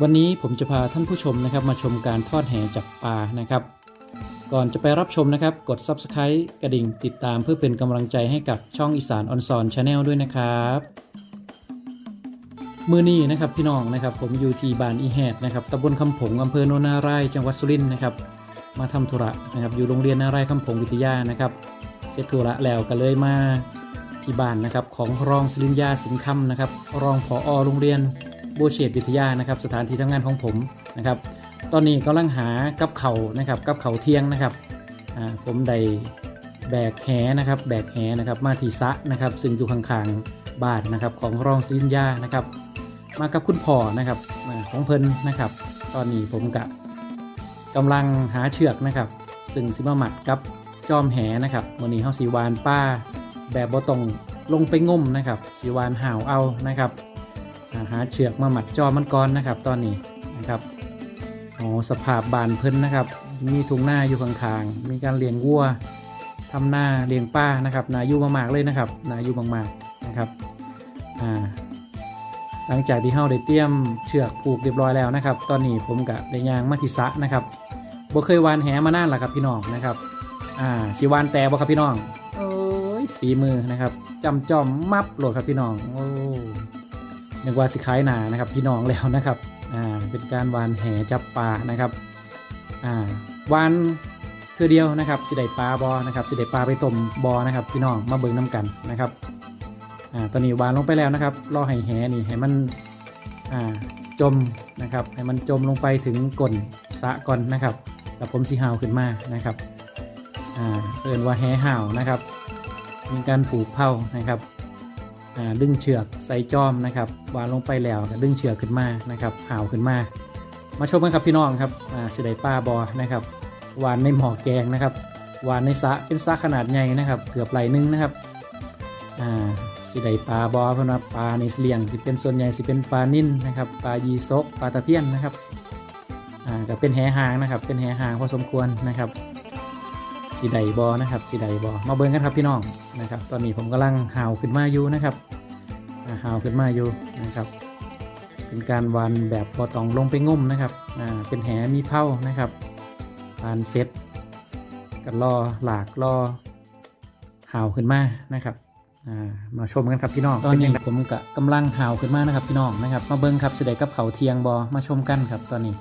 วันนี้ผมจะพาท่านผู้ชมนะครับมาชมการทอดแหจับปลานะครับ ก่อนจะไปรับชมนะครับ กด Subscribe กระดิ่งติดตามเพื่อเป็นกำลังใจให้กับช่องอีสานออนซอนชาแนลด้วยนะครับมือนี้นะครับพี่น้องนะครับผมอยู่ที่บ้านอีแฮดนะครับตำบลคำผงอำเภอโนนารายจังหวัดสุรินทร์นะครับมาทำธุระนะครับอยู่โรงเรียนนารายคำผงวิทยานะครับเสร็จธุระแล้วก็เลยมาที่บ้านนะครับของรองศิรินยาสินคำนะครับรองผอโรงเรียน โบเชตวิทยานะครับสถานที่ทำงานของผมนะครับ ตอนนี้กำลังหากับเขานะครับกับเขาเที่ยงนะครับผมได้แบกแหนะครับแบกแหนะครับมาที่สระนะครับซึ่งอยู่ข้างๆบ้านนะครับของรองศินยานะครับมากับคุณพ่อนะครับของเพิ่นนะครับ ตอนนี้ผมกะกำลังหาเชือกนะครับ ซึ่งสิมาหมัดกับจอมแหนะครับวันนี้เฮาสีวานป้า แบบบ่ต้องลงไปงมนะครับสีวานห่าวเอานะครับ หาเชือกมาหมัดจอมันก่อนนะครับ ตอนนี้นะครับอ๋อสภาพบานเพิ่นนะครับ มีทุ่งหน้าอยู่ข้างๆมีการเลี้ยงวัวทำหน้าเลี้ยงป้านะครับนายู่มากๆเลยนะครับนายู่มากๆนะครับอ่าหลังจากที่เฮาได้เตรียมเชือกผูกเรียบร้อยแล้วนะครับ ตอนนี้ผมกับได้ยางมาที่สะนะครับบ่เคยวานแหมานานแล้วครับพี่น้องนะครับอ่าสิวานแต่บ่ครับพี่น้องโอ้ยฝีมือนะครับจำจอมมับโหลดครับพี่น้องโอ้ นึกว่าสิขายหนานะครับพี่น้องแล้วนะครับอ่าเป็นการวานแหจับปลานะครับอ่าวานเทือเดียวนะครับสิได้ปลาบอนะครับสิได้ปลาไปต้มบอนะครับพี่น้องมาเบิ่งน้กันนะครับอ่าตอนนี้วานลงไปแล้วนะครับรอให้แหนี่ให้มันอ่าจมนะครับให้มันจมลงไปถึงก้นสะก่อนนะครับแล้วผมสีหาวขึ้นมานะครับอ่าเอินว่าแหห่าวนะครับ มีการผูกเผานะครับ ดึงเชือกใส่จอมนะครับวางลงไปแล้วดึงเชือกขึ้นมานะครับห่าวขึ้นมา มาชมกันครับพี่น้องครับสิไดป้าบอนะครับวานในหมอแกงนะครับวานในสระเป็นสระขนาดใหญ่นะครับ เกือบไหลนึงนะครับสิไดปลาบอเพราะว่าปลาในเลี้ยงสิเป็นส่วนใหญ่สิเป็นปลานิ่นนะครับปลายีซกปลาตะเพียนนะครับอ่าก็เป็นแหหางนะครับเป็นแหหางพอสมควรนะครับ สีไดบอนะครับสีไดบอมาเบิ่งกันครับพี่น้องนะครับ ตอนนี้ผมกำลังหาวขึ้นมาอยู่นะครับอ่าหาวขึ้นมาอยู่นะครับ เป็นการวานแบบพอต้องลงไปงมนะครับอ่าเป็นแหมีเผานะครับวานเซ็ตกันรอหลากรอหาวขึ้นมานะครับอ่ามาชมกันครับพี่น้องตอนนี้ผมกะกำลังหาวขึ้นมานะครับพี่น้องนะครับ มาเบิ่งครับสิไดกับเขาวเทียงบอมาชมกันครับตอนนี้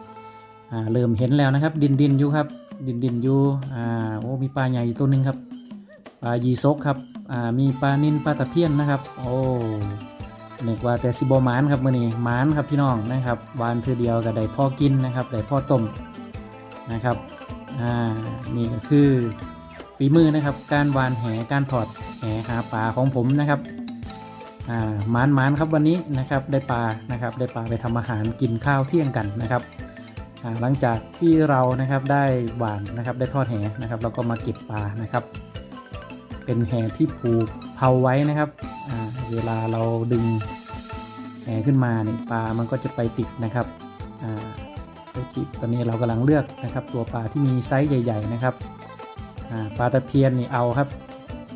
อ่าเริ่มเห็นแล้วนะครับ ดินดินอยู่ครับ ดินดินอยู่อ่าโอ้มีปลาใหญ่ตัวหนึ่งครับปลายีซกครับอ่ามีปลานินปลาตะเพียนนะครับ โอ้เนึกว่าแต่ซิโบมานครับมื่อนี้มานครับพี่น้องนะครับวานคือเดียวกับได้พ่อกินนะครับได้พ่อต้มนะครับอ่านี่ก็คือฝีมือนะครับ การวานแหการถอดแหหาปลาของผมนะครับอ่ามานมานครับวันนี้นะครับได้ปลานะครับได้ปลาไปทำอาหารกินข้าวเที่ยงกันนะครับ หลังจากที่เรานะครับได้หวานนะครับได้ทอดแหนะครับเราก็มาเก็บปลานะครับ เป็นแหที่ผูกเผาไว้นะครับเวลาเราดึงแหขึ้นมาเนี่ยปลามันก็จะไปติดนะครับไปติดตอนนี้เรากำลังเลือกนะครับ ตัวปลาที่มีไซส์ใหญ่ ๆนะครับปลาตะเพียนนี่เอาครับ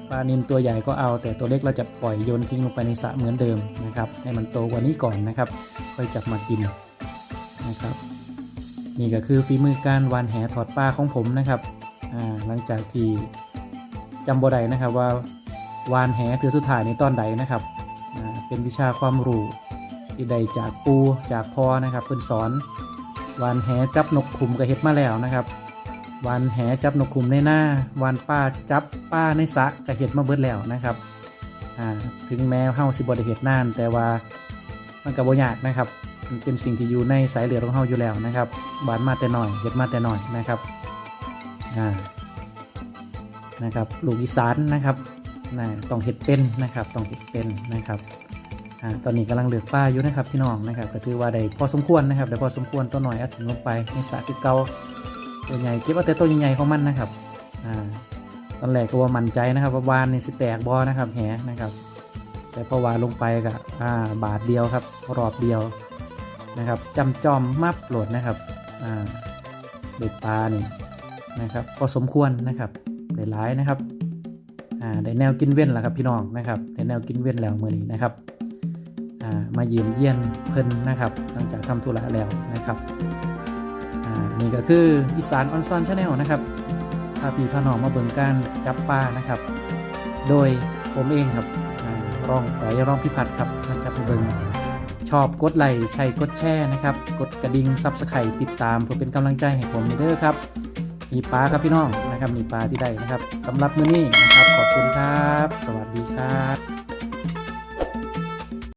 ปลานินตัวใหญ่ก็เอา แต่ตัวเล็กเราจะปล่อยโยนทิ้งลงไปในสระเหมือนเดิมนะครับ ให้มันโตกว่านี้ก่อนนะครับค่อยจับมากินนะครับ นี่ก็คือฝีมือการวานแหถอดปลาของผมนะครับอ่าหลังจากที่จำบ่ได้นะครับว่าวานแหคือสุดท้ายในตอนใดนะครับอ่าเป็นวิชาความรู้ที่ได้จากปูจากพ่อนะครับเพิ่นสอนวานแหจับนกขุมกับเห็ดมาแล้วนะครับวานแหจับนกขุมในหน้าวานป้าจับป้าในสะกับเห็ดมาเบิดแล้วนะครับอ่าถึงแม้เฮาสิบ่ได้เห็ดนาน แต่ว่ามันก็บ่ยากนะครับ มันเป็นสิ่งที่อยู่ในสายเลือดของเราอยู่แล้วนะครับบานมาแต่หน่อยเห็ดมาแต่หน่อยนะครับอ่านะครับลูกอีสานนะครับนะต้องเห็ดเป็นนะครับต้องเห็ดเป็นนะครับอ่าตอนนี้กำลังเลือกป้าอยู่นะครับพี่น้องนะครับก็ถือว่าได้พอสมควรนะครับได้พอสมควรตัวหน่อยเอาถึงลงไปในสระคือเกาตัวใหญ่เก็บเอาแต่ตัวใหญ่ๆของมันนะครับอ่าตอนแรกก็ว่ามั่นใจนะครับว่าวานนี่สิแตกบอนะครับแหนะครับ แต่พอวานลงไปก็อ่าบาทเดียวครับรอบเดียว นะครับจำจอมมับโหลดนะครับเด็ดปลานี่นะครับพอสมควรนะครับได้หลายนะครับได้แนวกินเว้นแล้วครับพี่น้องนะครับได้แนวกินเว้นแล้วมือนี้นะครับามาเยี่ยมเยียนเพิ่นนะครับหลังจากทำธุระแล้วนะครับอ่านี่ก็คืออีสานออนซอนชาแนลนะครับพาพี่พาน้องมาเบิ่งการจับปลานะครับ โดยผมเองครับอ่ารองไปรองพิพัฒน์ครับมาจับเบิ่ง ชอบกดไลค์ใช้กดแชร์นะครับ กดกระดิ่งซับสไครต์ติดตามเพื่อเป็นกำลังใจให้ผมเด้อครับมีปลาครับพี่น้องนะครับมีปลาที่ได้นะครับสำหรับมื้อนี้นะครับ ขอบคุณครับ สวัสดีครับ